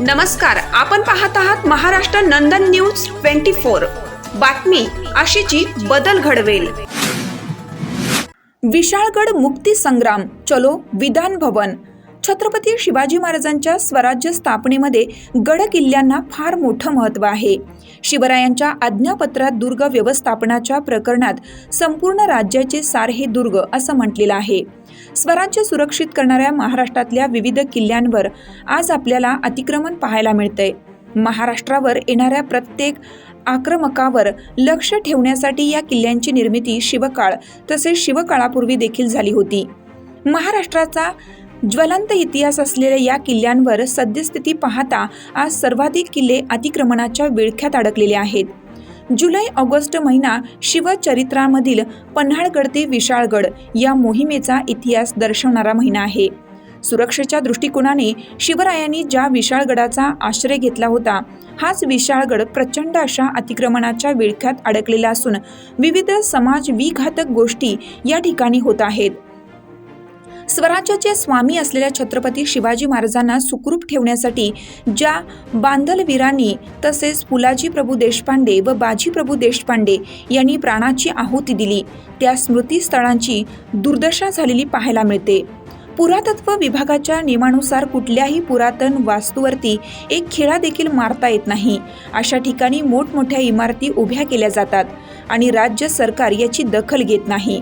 नमस्कार आपण पाहत आहात Maharashtra Nandan news twenty four. बातमी अशीची बदल घडवेल. विशाळगड मुक्ती संग्राम चलो विधान भवन. छत्रपती शिवाजी महाराजांच्या स्वराज्य स्थापनेमध्ये गड किल्ल्यांना फार मोठं महत्त्व आहे. शिवरायांच्या आज्ञापत्रात दुर्ग व्यवस्थापनाच्या प्रकरणात संपूर्ण राज्याचे सार हे दुर्ग असं म्हटलेलं आहे. स्वराज्य सुरक्षित करणाऱ्या महाराष्ट्रातल्या विविध किल्ल्यांवर आज आपल्याला अतिक्रमण पाहायला मिळतंय. महाराष्ट्रावर येणाऱ्या प्रत्येक आक्रमकावर लक्ष ठेवण्यासाठी या किल्ल्यांची निर्मिती शिवकाळ तसेच शिवकाळापूर्वी देखील झाली होती. महाराष्ट्राचा ज्वलंत इतिहास असलेल्या या किल्ल्यांवर सद्यस्थिती पाहता आज सर्वाधिक किल्ले अतिक्रमणाच्या विळख्यात अडकलेले आहेत. जुलै ऑगस्ट महिना शिवचरित्रामधील पन्हाळगड ते विशाळगड या मोहिमेचा इतिहास दर्शवणारा महिना आहे. सुरक्षेच्या दृष्टिकोनाने शिवरायांनी ज्या विशाळगडाचा आश्रय घेतला होता हाच विशाळगड प्रचंड अशा अतिक्रमणाच्या विळख्यात अडकलेला असून विविध समाज विघातक गोष्टी या ठिकाणी होत आहेत. स्वराज्याचे स्वामी असलेल्या छत्रपती शिवाजी महाराजांना सुखरूप ठेवण्यासाठी ज्या बांधलवीरांनी तसेच पुलाजी प्रभू देशपांडे व बाजी प्रभू देशपांडे यांनी प्राणाची आहुती दिली त्या स्मृतीस्थळांची दुर्दशा झालेली पाहायला मिळते. पुरातत्व विभागाच्या नियमानुसार कुठल्याही पुरातन वास्तूवरती एक खिळा देखील मारता येत नाही. अशा ठिकाणी मोठमोठ्या इमारती उभ्या केल्या जातात आणि राज्य सरकार याची दखल घेत नाही.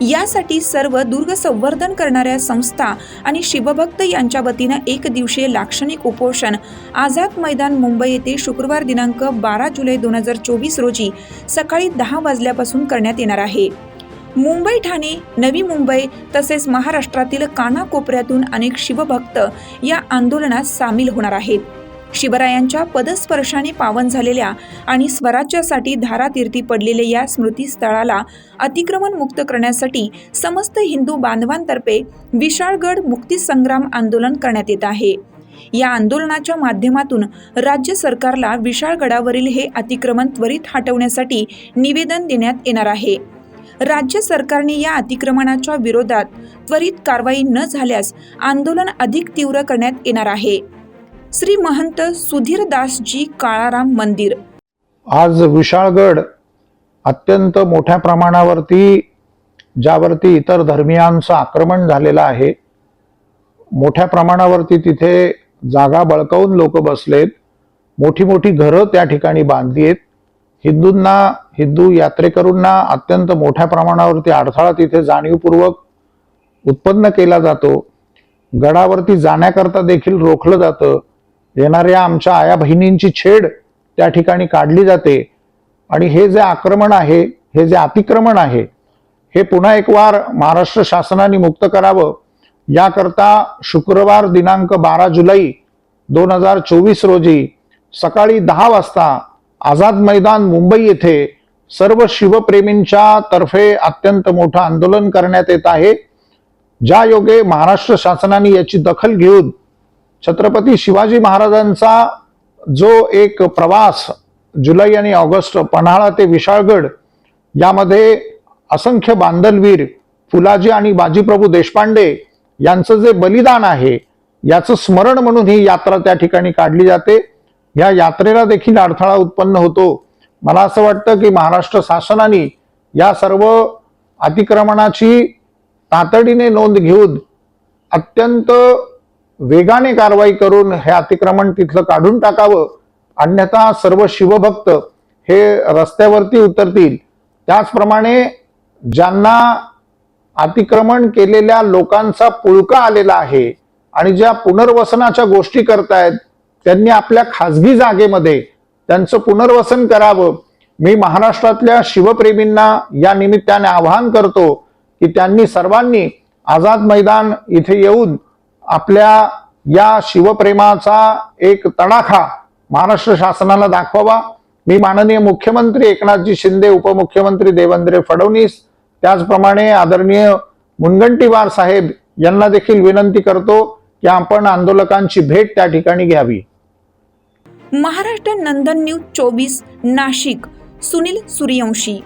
यासाठी सर्व दुर्ग संवर्धन करणाऱ्या संस्था आणि शिवभक्त यांच्या वतीनं एक दिवसीय लाक्षणिक उपोषण. आझाद मैदान मुंबई येथे शुक्रवार दिनांक बारा जुलै दोन हजार चोवीस रोजी सकाळी दहा वाजल्यापासून करण्यात येणार आहे. मुंबई ठाणे नवी मुंबई तसेच महाराष्ट्रातील कानाकोपऱ्यातून अनेक शिवभक्त या आंदोलनात सामील होणार आहेत. शिवरायांच्या पदस्पर्शाने पावन झालेल्या आणि स्वराज्यासाठी धारातीर्थी पडलेल्या या स्मृतीस्थळाला अतिक्रमण मुक्त करण्यासाठी समस्त हिंदू बांधवांतर्फे विशाळगड मुक्तीसंग्राम आंदोलन करण्यात येत आहे. या आंदोलनाच्या माध्यमातून राज्य सरकारला विशाळगडावरील हे अतिक्रमण त्वरित हटवण्यासाठी निवेदन देण्यात येणार आहे. राज्य सरकारने या अतिक्रमणाच्या विरोधात त्वरित कारवाई न झाल्यास आंदोलन अधिक तीव्र करण्यात येणार आहे. श्री महंत सुधीरदासजी काळाराम मंदिर. आज विशाळगड अत्यंत मोठ्या प्रमाणावरती ज्यावरती इतर धर्मियांचं आक्रमण झालेलं आहे मोठ्या प्रमाणावरती तिथे जागा बळकावून लोक बसलेत मोठी मोठी घरं त्या ठिकाणी बांधली आहेत हिंदूंना हिंदू यात्रेकरूंना अत्यंत मोठ्या प्रमाणावरती अडथळा तिथे जाणीवपूर्वक उत्पन्न केला जातो. गडावरती जाण्याकरता देखील रोखलं जातं. येणाऱ्या आमच्या आया बहिणींची छेड त्या ठिकाणी काढली जाते. आणि हे जे आक्रमण आहे हे जे अतिक्रमण आहे हे पुन्हा एक वार महाराष्ट्र शासनाने मुक्त करावं. याकरता शुक्रवार दिनांक बारा जुलै दोन हजार चोवीस रोजी सकाळी दहा वाजता आझाद मैदान मुंबई येथे सर्व शिवप्रेमींच्या तर्फे अत्यंत मोठं आंदोलन करण्यात येत आहे. ज्या योगे महाराष्ट्र शासनाने याची दखल घेऊन छत्रपती शिवाजी महाराजांचा जो एक प्रवास जुलै आणि ऑगस्ट पन्हाळा ते विशाळगड यामध्ये असंख्य बांधलवीर फुलाजी आणि बाजीप्रभू देशपांडे यांचं जे बलिदान आहे याचं स्मरण म्हणून ही यात्रा त्या ठिकाणी काढली जाते. या यात्रेला देखील अडथळा उत्पन्न होतो. मला असं वाटतं की महाराष्ट्र शासनाने या सर्व अतिक्रमणाची तातडीने नोंद घेऊन अत्यंत वेगाने कारवाई करून हे अतिक्रमण तिथलं काढून टाकावं अन्यथा सर्व शिवभक्त हे रस्त्यावरती उतरतील. त्याचप्रमाणे ज्यांना अतिक्रमण केलेल्या लोकांचा पुळका आलेला आहे आणि ज्या पुनर्वसनाच्या गोष्टी करतायत त्यांनी आपल्या खाजगी जागेमध्ये त्यांचं पुनर्वसन करावं. मी महाराष्ट्रातल्या शिवप्रेमींना या निमित्ताने आवाहन करतो की त्यांनी सर्वांनी आझाद मैदान इथे येऊन आपल्या या शिवप्रेमाचा एक तडाखा महाराष्ट्र शासनाला दाखवावा. मी माननीय मुख्यमंत्री एकनाथजी शिंदे उपमुख्यमंत्री देवेंद्र फडणवीस त्याचप्रमाणे आदरणीय मुनगंटीवार साहेब यांना देखील विनंती करतो की आपण आंदोलकांची भेट त्या ठिकाणी घ्यावी. महाराष्ट्र नंदन न्यूज चोवीस नाशिक सुनील सूर्यवंशी.